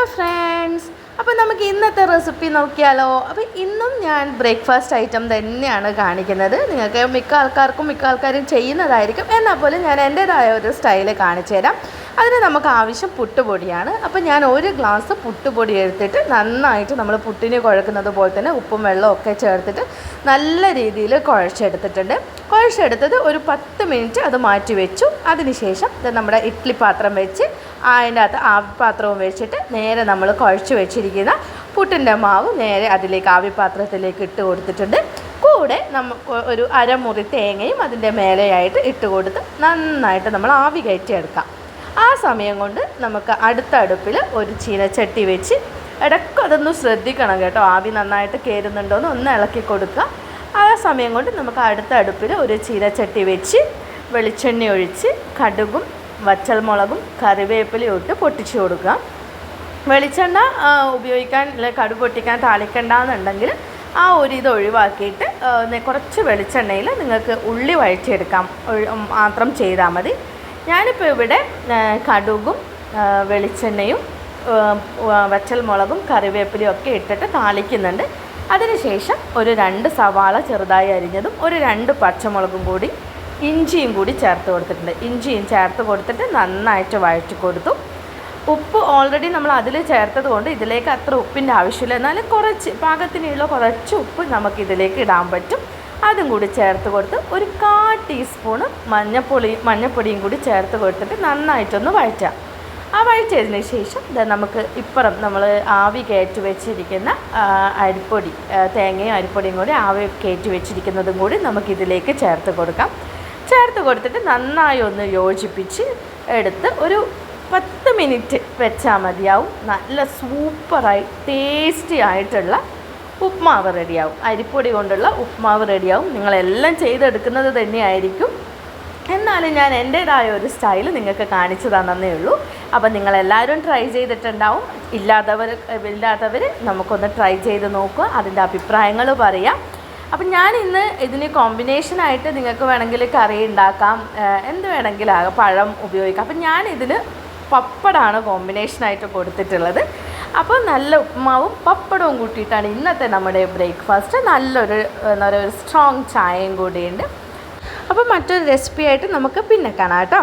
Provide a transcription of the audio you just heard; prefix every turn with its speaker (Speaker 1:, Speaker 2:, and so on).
Speaker 1: Hello friends അപ്പോൾ നമുക്ക് ഇന്നത്തെ റെസിപ്പി നോക്കിയാലോ? അപ്പോൾ ഇന്നും ഞാൻ ബ്രേക്ക്ഫാസ്റ്റ് ഐറ്റം തന്നെയാണ് കാണിക്കുന്നത്. നിങ്ങൾക്ക് മിക്ക ആൾക്കാർക്കും മിക്ക ആൾക്കാരും ചെയ്യുന്നതായിരിക്കും. എന്നാൽ പോലും ഞാൻ എന്റേതായ ഒരു സ്റ്റൈൽ കാണിച്ചു തരാം. അതിന് നമുക്ക് ആവശ്യം പുട്ടുപൊടിയാണ്. അപ്പോൾ ഞാൻ ഒരു ഗ്ലാസ് പുട്ടുപൊടി എടുത്തിട്ട് നന്നായിട്ട് നമ്മൾ പുട്ടിന് കുഴക്കുന്നത് പോലെ തന്നെ ഉപ്പും വെള്ളവും ഒക്കെ ചേർത്തിട്ട് നല്ല രീതിയിൽ കുഴച്ചെടുത്തിട്ടുണ്ട്. കുഴച്ചെടുത്തത് ഒരു പത്ത് മിനിറ്റ് അത് മാറ്റി വെച്ചു അതിനുശേഷം നമ്മുടെ ഇഡ്ഡലി പാത്രം വെച്ച് അതിന്റെ അകത്ത് ആവിപ്പാത്രവും വെച്ചിട്ട് നേരെ നമ്മൾ കുഴച്ച് വെച്ചിരിക്കുന്ന പുട്ടിന്റെ മാവ് നേരെ അതിലേക്ക് ആവിപാത്രത്തിലേക്ക് ഇട്ട് കൊടുത്തിട്ടുണ്ട്. കൂടെ നമുക്ക് ഒരു അരമുറി തേങ്ങയും അതിന്റെ മേലെയായിട്ട് ഇട്ട് കൊടുത്ത് നന്നായിട്ട് നമ്മൾ ആവി കയറ്റിയെടുക്കാം. ആ സമയം കൊണ്ട് നമുക്ക് അടുത്ത അടുപ്പിൽ ഒരു ചീനച്ചട്ടി വെച്ച് ഇടയ്ക്ക് അതൊന്ന് ശ്രദ്ധിക്കണം കേട്ടോ. ആവി നന്നായിട്ട് കയറുന്നുണ്ടോ എന്ന് ഒന്ന് ഇളക്കി കൊടുക്കുക. ആ സമയം കൊണ്ട് നമുക്ക് അടുത്ത അടുപ്പിൽ ഒരു ചീനച്ചട്ടി വെച്ച് വെളിച്ചെണ്ണ ഒഴിച്ച് കടുകും വച്ചൽമുളകും കറിവേപ്പിലയും ഇട്ട് പൊട്ടിച്ചു കൊടുക്കുക. വെളിച്ചെണ്ണ ഉപയോഗിക്കാൻ കടു പൊട്ടിക്കാൻ താളിക്കണ്ടെന്നുണ്ടെങ്കിൽ ആ ഒരു ഇത് ഒഴിവാക്കിയിട്ട് കുറച്ച് വെളിച്ചെണ്ണയിൽ നിങ്ങൾക്ക് ഉള്ളി വഴറ്റിയെടുക്കാം. മാത്രം ചെയ്താൽ മതി. ഞാനിപ്പോൾ ഇവിടെ കടുകും വെളിച്ചെണ്ണയും ആ, മുളകും കറിവേപ്പിലയും ഒക്കെ ഇട്ടിട്ട് താളിക്കുന്നുണ്ട്. അതിനുശേഷം ഒരു രണ്ട് സവാള ചെറുതായി അരിഞ്ഞതും ഒരു രണ്ട് പച്ചമുളകും കൂടി ഇഞ്ചിയും കൂടി ചേർത്ത് കൊടുത്തിട്ടുണ്ട്. ഇഞ്ചിയും ചേർത്ത് കൊടുത്തിട്ട് നന്നായിട്ട് വഴറ്റി കൊടുത്തു. ഉപ്പ് ഓൾറെഡി നമ്മൾ അതിൽ ചേർത്തത് കൊണ്ട് ഇതിലേക്ക് അത്ര ഉപ്പിന്റെ ആവശ്യമില്ല. എന്നാലും കുറച്ച് പാകത്തിനുള്ള കുറച്ച് ഉപ്പ് നമുക്ക് ഇതിലേക്ക് ഇടാൻ പറ്റും. അതും കൂടി ചേർത്ത് കൊടുത്ത് ഒരു കാ ടീസ്പൂണ് മഞ്ഞപ്പൊടി മഞ്ഞപ്പൊടിയും കൂടി ചേർത്ത് കൊടുത്തിട്ട് നന്നായിട്ടൊന്ന് വഴറ്റാം. ആ വഴറ്റിയതിന് ശേഷം ദാ നമുക്ക് ഇപ്പുറം നമ്മൾ ആവി കയറ്റി വെച്ചിരിക്കുന്ന അരിപ്പൊടി തേങ്ങയും അരിപ്പൊടിയും കൂടി ആവി കയറ്റി വെച്ചിരിക്കുന്നതും കൂടി നമുക്കിതിലേക്ക് ചേർത്ത് കൊടുക്കാം. ചേർത്ത് കൊടുത്തിട്ട് നന്നായി ഒന്ന് യോജിപ്പിച്ച് എടുത്ത് ഒരു പത്ത് മിനിറ്റ് വെച്ചാൽ മതിയാവും. നല്ല സൂപ്പറായി ടേസ്റ്റി ആയിട്ടുള്ള ഉപ്മാവ് റെഡിയാവും. അരിപ്പൊടി കൊണ്ടുള്ള ഉപ്മാവ് റെഡിയാവും. നിങ്ങളെല്ലാം ചെയ്തെടുക്കുന്നത് തന്നെയായിരിക്കും. എന്നാലും ഞാൻ എന്റേതായ ഒരു സ്റ്റൈൽ നിങ്ങൾക്ക് കാണിച്ചു തന്നേ ഉള്ളൂ. അപ്പം നിങ്ങളെല്ലാവരും ട്രൈ ചെയ്തിട്ടുണ്ടാവും. ഇല്ലാത്തവർ ഇല്ലാത്തവർ നമുക്കൊന്ന് ട്രൈ ചെയ്ത് നോക്കുക. അതിന്റെ അഭിപ്രായങ്ങൾ പറയാം. അപ്പം ഞാൻ ഇന്ന് ഇതിന് കോമ്പിനേഷനായിട്ട് നിങ്ങൾക്ക് വേണമെങ്കിൽ കറി ഉണ്ടാക്കാം. എന്ത് വേണമെങ്കിലും പഴം ഉപയോഗിക്കാം. അപ്പം ഞാൻ ഇതിന് പപ്പടാണ് കോമ്പിനേഷനായിട്ട് കൊടുത്തിട്ടുള്ളത്. അപ്പോൾ നല്ല ഉപ്മാവും പപ്പടവും കൂട്ടിയിട്ടാണ് ഇന്നത്തെ നമ്മുടെ ബ്രേക്ക്ഫാസ്റ്റ് നല്ലൊരു എന്താ പറയുക ഒരു സ്ട്രോങ് ചായയും കൂടിയുണ്ട്. അപ്പോൾ മറ്റൊരു റെസിപ്പി ആയിട്ട് നമുക്ക് പിന്നെ കാണാം കേട്ടോ.